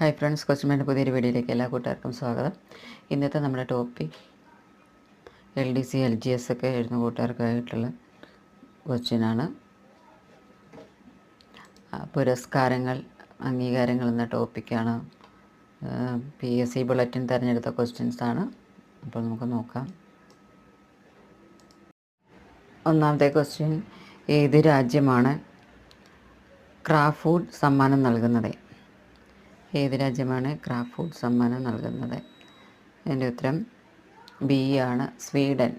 Hi friends കൊച്ചുമേന്റെ പുതിയൊരു വീഡിയോയിലേക്ക് എല്ലാ കൂട്ടുകാർക്കും സ്വാഗതം. ഇന്നത്തെ നമ്മുടെ topic L D C L G S ഒക്കെ എഴുതുന്ന കൂട്ടുകാർക്കായിട്ടുള്ള കൊച്ചിനാണ് പുരസ്കാരങ്ങൾ അംഗീകാരങ്ങൾ എന്ന ടോപ്പിക്കാണ് പി എസ് സി ബുള്ളറ്റിൻ തിരഞ്ഞെടുത്ത ക്വസ്റ്റ്യൻസാണ് അപ്പോൾ നമുക്ക് നോക്കാം. ഒന്നാമത്തെ ക്വസ്റ്റ്യൻ ഏത് രാജ്യമാണ് ക്രാഫ്റ്റ് സമ്മാനം നൽകുന്നത്? ഏത് രാജ്യമാണ് ക്രാഫ്റ്റ് ഫുഡ് സമ്മാനം നൽകുന്നത്? എന്റെ ഉത്തരം ബി ആണ് സ്വീഡൻ.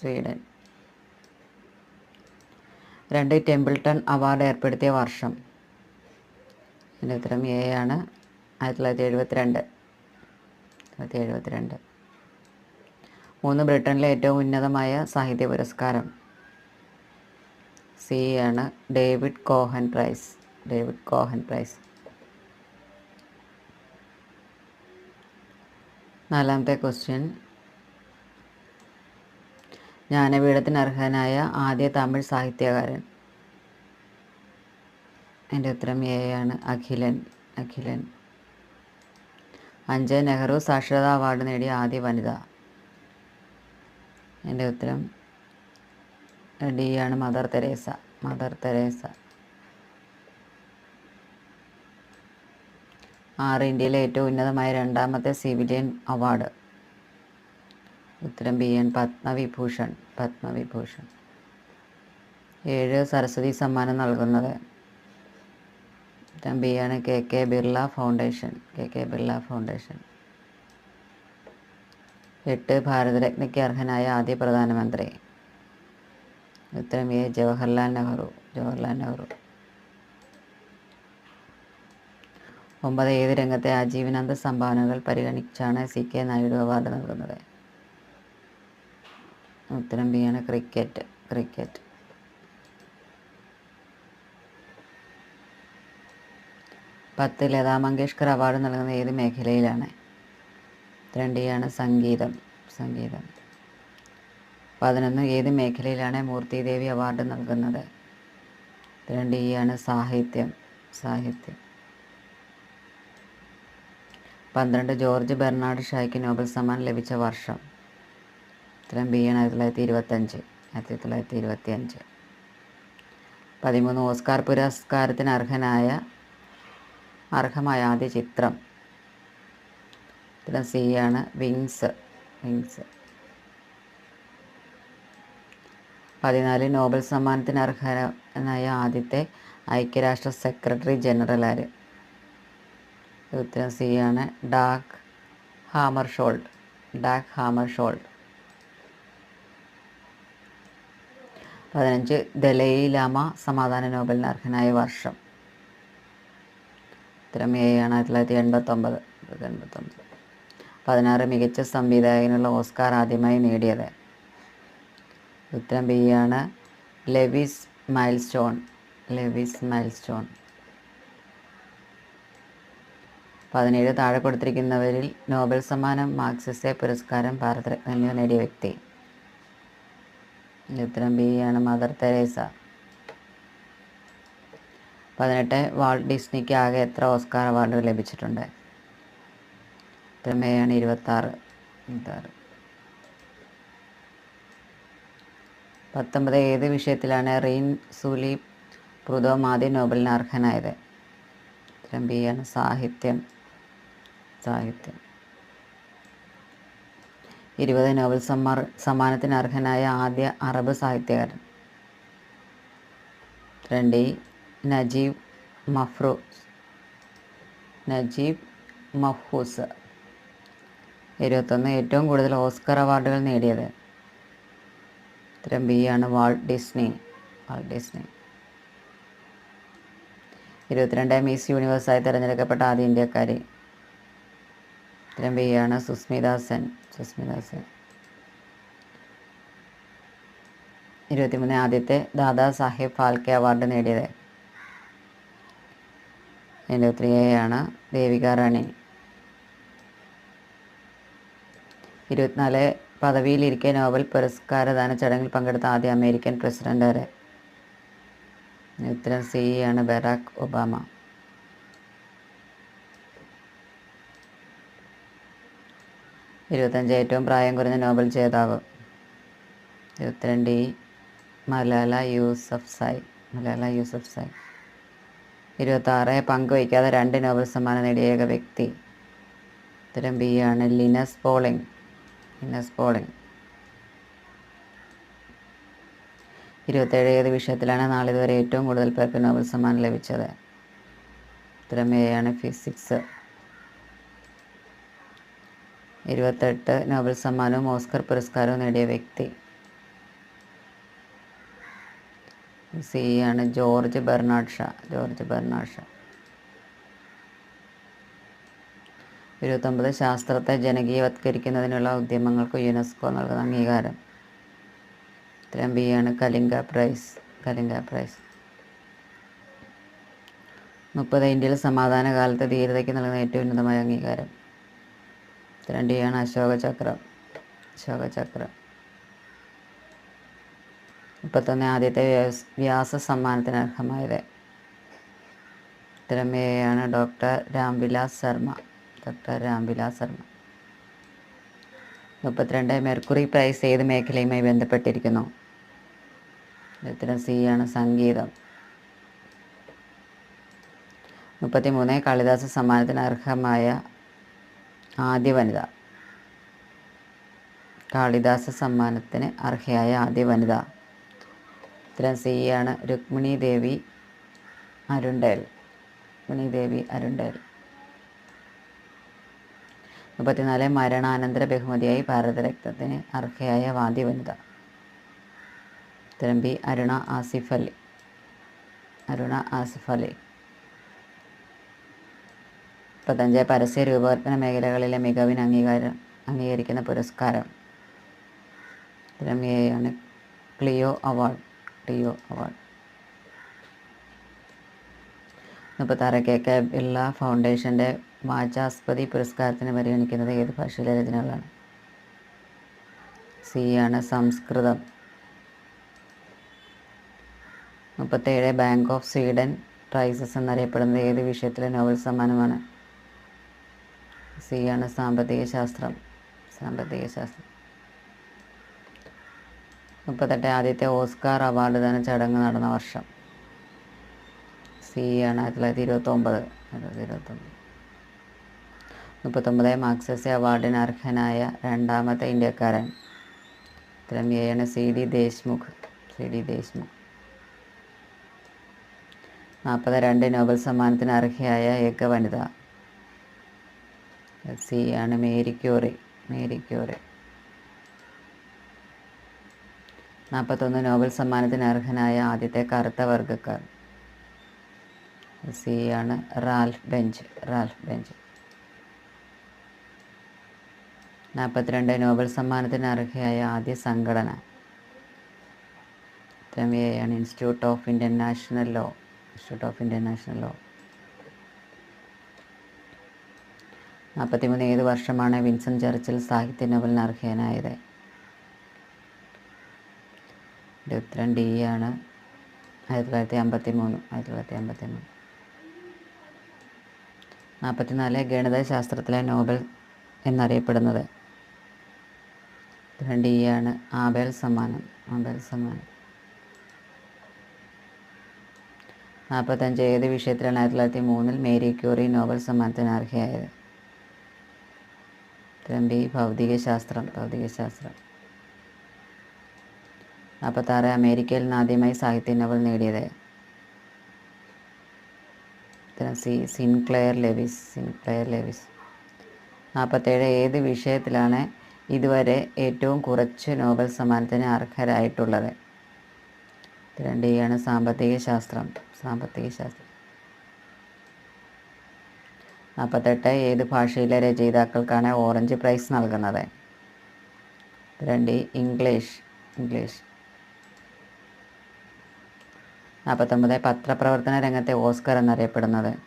സ്വീഡൻ. രണ്ട് ടെമ്പിൾട്ടൺ അവാർഡ് ഏർപ്പെടുത്തിയ വർഷം. എന്റെ ഉത്തരം എ ആണ് ആയിരത്തി തൊള്ളായിരത്തി എഴുപത്തിരണ്ട്. തൊള്ളായിരത്തി എഴുപത്തിരണ്ട്. മൂന്ന് ബ്രിട്ടനിലെ ഏറ്റവും ഉന്നതമായ സാഹിത്യ പുരസ്കാരം. സി ആണ് David Cohen prize. David Cohen prize. നാലാമത്തെ ക്വസ്റ്റ്യൻ ജ്ഞാനപീഠത്തിന് അർഹനായ ആദ്യ തമിഴ് സാഹിത്യകാരൻ. എന്റെ ഉത്തരം എ ആണ്. അഖിലൻ അഖിലൻ. അഞ്ച് നെഹ്റു സാക്ഷരതാ അവാർഡ് നേടിയ ആദ്യ വനിത. എന്റെ ഉത്തരം ഡി ആണ് മദർ തെരേസ മദർ തെരേസ. ആറ് ഇന്ത്യയിലെ ഏറ്റവും ഉന്നതമായ രണ്ടാമത്തെ സിവിലിയൻ അവാർഡ്. ഉത്തരം ബി എൻ പത്മവിഭൂഷൺ പത്മവിഭൂഷൺ. ഏഴ് സരസ്വതി സമ്മാനം നൽകുന്നത്. ഉത്തരം ബി ആണ് K K Birla foundation K K Birla foundation. എട്ട് ഭാരതരത്നയ്ക്ക് അർഹനായ ആദ്യ പ്രധാനമന്ത്രി. ഉത്തരം എ ജവഹർലാൽ നെഹ്റു ജവഹർലാൽ നെഹ്റു. ഒമ്പത് ഏത് രംഗത്തെ ആജീവനാന്ത സംഭാവനകൾ പരിഗണിച്ചാണ് സി കെ നായിഡു അവാർഡ് നൽകുന്നത്? ഉത്തരം ബി ആണ് ക്രിക്കറ്റ്. ക്രിക്കറ്റ്. പത്ത് ലതാ മങ്കേഷ്കർ അവാർഡ് നൽകുന്ന ഏത് മേഖലയിലാണ്? ഉത്തരം ഡി ആണ് സംഗീതം. സംഗീതം. പതിനൊന്ന് ഏത് മേഖലയിലാണ് മൂർത്തിദേവി അവാർഡ് നൽകുന്നത്? ഉത്തരം ഡി ആണ് സാഹിത്യം. സാഹിത്യം. പന്ത്രണ്ട് ജോർജ് ബെർണാഡ് ഷായ്ക്ക് നോബൽ സമ്മാനം ലഭിച്ച വർഷം. ഉത്തരം ബി ആണ്. ആയിരത്തി തൊള്ളായിരത്തി ഇരുപത്തഞ്ച് ആയിരത്തി തൊള്ളായിരത്തി ഇരുപത്തി അഞ്ച് പതിമൂന്ന് ഓസ്കാർ പുരസ്കാരത്തിന് അർഹനായ അർഹമായ ആദ്യ ചിത്രം. ഉത്തരം സി ആണ്. വിങ്സ്. വിങ്സ്. പതിനാല് നോബൽ സമ്മാനത്തിന് അർഹനായ ആദ്യത്തെ ഐക്യരാഷ്ട്ര സെക്രട്ടറി ജനറൽ ആര്? ഉത്തരം സി ആണ് Dag Hammarskjold Dag Hammarskjold പതിനഞ്ച്. ദലൈ ലാമ സമാധാന നോബലിന് അർഹനായ വർഷം. ഉത്തരം എ ആണ്. ആയിരത്തി തൊള്ളായിരത്തി എൺപത്തൊമ്പത്. എൺപത്തൊമ്പത് പതിനാറ്. മികച്ച സംവിധായകനുള്ള ഓസ്കാർ ആദ്യമായി നേടിയത്. ഉത്തരം ബി ആണ്. Lewis milestone. ലെവിസ് മൈൽ പതിനേഴ് താഴെ കൊടുത്തിരിക്കുന്നവരിൽ നോബൽ സമ്മാനം മാർക്സിസെ പുരസ്കാരം ഭാരതരത്ന എന്നിവ നേടിയ വ്യക്തി. ഉത്തരം ബി ആണ് മദർ തെരേസ. പതിനെട്ട് വാൾട്ട് ഡിസ്നിക്ക് ആകെ എത്ര ഓസ്കാർ അവാർഡുകൾ ലഭിച്ചിട്ടുണ്ട്? ആണ് ഇരുപത്താറ്. ഇരുപത്താറ്. പത്തൊമ്പത് ഏത് വിഷയത്തിലാണ് റീൻ സൂലി പൃഥോ ആദ്യ നോബലിന് അർഹനായത്? ഉത്തരം ബി ആണ് സാഹിത്യം. സാഹിത്യം. ഇരുപത് നോവൽ സമ്മാർ സമ്മാനത്തിന് അർഹനായ ആദ്യ അറബ് സാഹിത്യകാരൻ. രണ്ട് നജീബ് മഫ്രൂസ് നജീബ് മഫൂസ് ഇരുപത്തൊന്ന് ഏറ്റവും കൂടുതൽ ഓസ്കർ അവാർഡുകൾ നേടിയത്. ഇത്തരം ബി ആണ് വാൾട്ട് ഡിസ്നി വാൾട്ട് ഡിസ്നി. ഇരുപത്തിരണ്ട് മിസ് യൂണിവേഴ്സായി തിരഞ്ഞെടുക്കപ്പെട്ട ആദ്യ ഇന്ത്യക്കാരി. ഉത്തരം ബി ആണ് സുസ്മിത സെൻ സുസ്മിത സെൻ ഇരുപത്തിമൂന്ന് ആദ്യത്തെ ദാദാ സാഹേബ് ഫാൽക്കെ അവാർഡ് നേടിയത്. ആണ് ദേവിക റാണി. ഇരുപത്തിനാല് പദവിയിലിരിക്കെ നോബൽ പുരസ്കാരദാന ചടങ്ങിൽ പങ്കെടുത്ത ആദ്യ അമേരിക്കൻ പ്രസിഡന്റ് വരെ. ഉത്തരം സി ആണ് ബറാക്ക് ഒബാമ. ഇരുപത്തഞ്ച് ഏറ്റവും പ്രായം കുറഞ്ഞ നോബൽ ജേതാവ്. ഇരുപത്തിരണ്ട് മലാല യൂസഫ് സായ് മലാല യൂസഫ് സായ്. ഇരുപത്താറ് പങ്കുവയ്ക്കാതെ രണ്ട് നോബൽ സമ്മാനം നേടിയ ഏക വ്യക്തി. ഉത്തരം ബി ആണ് ലിനസ് പോളിംഗ് ലിനസ് പോളിംഗ്. ഇരുപത്തേഴ് ഏത് വിഷയത്തിലാണ് നാളിതുവരെ ഏറ്റവും കൂടുതൽ പേർക്ക് നോബൽ സമ്മാനം ലഭിച്ചത്? ഉത്തരം എ ആണ് ഫിസിക്സ്. ഇരുപത്തെട്ട് നോബൽ സമ്മാനവും ഓസ്കർ പുരസ്കാരവും നേടിയ വ്യക്തി. സി ആണ് George Bernard Shaw. George Bernard Shaw. ഇരുപത്തൊമ്പത് ശാസ്ത്രത്തെ ജനകീയവത്കരിക്കുന്നതിനുള്ള ഉദ്യമങ്ങൾക്ക് യുനെസ്കോ നൽകുന്ന അംഗീകാരം. ഇത്രയും ബി ആണ് കലിംഗ പ്രൈസ്. കലിംഗ പ്രൈസ്. മുപ്പത് ഇന്ത്യയിൽ സമാധാന കാലത്ത് ധീരതയ്ക്ക് നൽകുന്ന ഏറ്റവും ഉന്നതമായ അംഗീകാരം. ഡി ആണ് അശോക ചക്ര അശോക ചക്ര മുപ്പത്തൊന്ന് ആദ്യത്തെ വ്യാസ സമ്മാനത്തിന് അർഹമായത് ഉത്തരമേയാണ് ഡോക്ടർ രാംവിലാസ് ശർമ്മ. ഡോക്ടർ രാംവിലാസ് ശർമ്മ. മുപ്പത്തിരണ്ട് മെർക്കുറി പ്രൈസ് ഏത് മേഖലയുമായി ബന്ധപ്പെട്ടിരിക്കുന്നു? ഉത്തരം സി ആണ് സംഗീതം. മുപ്പത്തിമൂന്ന് കാളിദാസ സമ്മാനത്തിന് അർഹമായ ആദ്യ വനിത. കാളിദാസ സമ്മാനത്തിന് അർഹയായ ആദ്യ വനിത. ഉത്തരം സി ആണ് രുക്മിണി ദേവി അരുണ്ടേൽ രുക്മിണി ദേവി അരുണ്ടേൽ മുപ്പത്തിനാല് മരണാനന്തര ബഹുമതിയായി ഭാരതരത്നത്തിന് അർഹയായ ആദ്യ വനിത. ബി അരുണ ആസിഫ് അലി. അരുണ ആസിഫ് അലി. മുപ്പത്തഞ്ച് പരസ്യ രൂപകൽപ്പന മേഖലകളിലെ മികവിന് അംഗീകാരം അംഗീകരിക്കുന്ന പുരസ്കാരം. രമ്യയാണ് ക്ലിയോ അവാർഡ് ക്ലിയോ അവാർഡ്. മുപ്പത്താറ് കെ കെ ബിർള ഫൗണ്ടേഷന്റെ വാചാസ്പതി പുരസ്കാരത്തിന് പരിഗണിക്കുന്നത് ഏത് ഭാഷയിലെ രചനകളാണ് സി ആണ് സംസ്കൃതം. മുപ്പത്തേഴ് ബാങ്ക് ഓഫ് സ്വീഡൻ പ്രൈസസ് എന്നറിയപ്പെടുന്നത് ഏത് വിഷയത്തിലെ നോവൽ സമ്മാനമാണ്? സി ആണ് സാമ്പത്തിക ശാസ്ത്രം സാമ്പത്തിക ശാസ്ത്രം. മുപ്പത്തെട്ട് ആദ്യത്തെ ഓസ്കാർ അവാർഡ് ദാന ചടങ്ങ് നടന്ന വർഷം. സി ആണ് ആയിരത്തി തൊള്ളായിരത്തി ഇരുപത്തൊമ്പത് ആയിരത്തി ഇരുപത്തൊമ്പത് മുപ്പത്തൊമ്പത് മാക്സസി അവാർഡിന് അർഹനായ രണ്ടാമത്തെ ഇന്ത്യക്കാരൻ ഉത്തരം എ ആണ് C D Deshmukh C D Deshmukh. നാൽപ്പത് രണ്ട് നോബൽ സമ്മാനത്തിന് അർഹയായ ഏക വനിത സി ആണ് മേരിക്യൂറി മേരിക്യൂറി. മേരി നാൽപ്പത്തൊന്ന് നോബൽ സമ്മാനത്തിന് അർഹനായ ആദ്യത്തെ കറുത്ത വർഗക്കാർ. സി ആണ് റാൽഫ് ബെഞ്ച് റാൽഫ് ബെഞ്ച്. നാൽപ്പത്തിരണ്ട് നോബൽ സമ്മാനത്തിന് അർഹയായ ആദ്യ സംഘടന. ഉത്തരം ആണ് institute of international law institute of international law നാൽപ്പത്തിമൂന്ന് ഏത് വർഷമാണ് വിൻസെന്റ് ചർച്ചിൽ സാഹിത്യ നോബലിന് അർഹനായത്? ഉത്തരം ഡി ആണ്. ആയിരത്തി തൊള്ളായിരത്തി അമ്പത്തി മൂന്ന് ആയിരത്തി തൊള്ളായിരത്തി അമ്പത്തി മൂന്ന് നാൽപ്പത്തിനാല് ഗണിതശാസ്ത്രത്തിലെ നോബൽ എന്നറിയപ്പെടുന്നത്. ഉത്തരം ഡി ആണ്. ആബേൽ സമ്മാനം ആബേൽ സമ്മാനം. നാൽപ്പത്തഞ്ച് ഏത് വിഷയത്തിലാണ് ആയിരത്തി തൊള്ളായിരത്തി മൂന്നിൽ മേരി ക്യൂറി നോബൽ സമ്മാനത്തിന് അർഹയായത്? ബി ഭൗതികശാസ്ത്രം ഭൗതികശാസ്ത്രം. നാൽപ്പത്താറ് അമേരിക്കയിൽ നിന്ന് ആദ്യമായി സാഹിത്യ നോവൽ നേടിയത്. ഉത്തരം C Sinclair Lewis Sinclair Lewis. നാൽപ്പത്തേഴ് ഏത് വിഷയത്തിലാണ് ഇതുവരെ ഏറ്റവും കുറച്ച് നോബൽ സമ്മാനത്തിന് അർഹരായിട്ടുള്ളത്? ഡി ആണ് സാമ്പത്തിക ശാസ്ത്രം സാമ്പത്തിക ശാസ്ത്രം നാൽപ്പത്തെട്ട് ഏത് ഭാഷയിലെ രചയിതാക്കൾക്കാണ് ഓറഞ്ച് പ്രൈസ് നൽകുന്നത്? രണ്ട് ഇംഗ്ലീഷ് ഇംഗ്ലീഷ്. നാൽപ്പത്തൊമ്പത് പത്രപ്രവർത്തന രംഗത്തെ ഓസ്കർ എന്നറിയപ്പെടുന്നത്.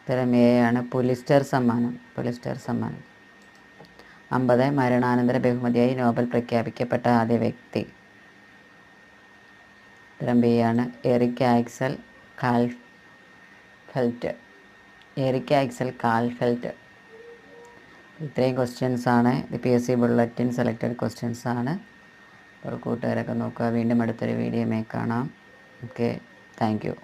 ഉത്തരം എ പുലിസ്റ്റർ സമ്മാനം പുലിസ്റ്റർ സമ്മാനം. അമ്പത് മരണാനന്തര ബഹുമതിയായി നോബൽ പ്രഖ്യാപിക്കപ്പെട്ട ആദ്യ വ്യക്തി. ഉത്തരം ബി ആണ് Erik Axel Karlfeldt. Erik Axel Karlfeldt ഇത്രയും ക്വസ്റ്റ്യൻസ് ആണ്. ഇത് P S C bulletin selected questions ആണ്. അപ്പോൾ കൂട്ടുകാരൊക്കെ നോക്കുക. വീണ്ടും അടുത്തൊരു വീഡിയോയുമായി കാണാം. Okay thank you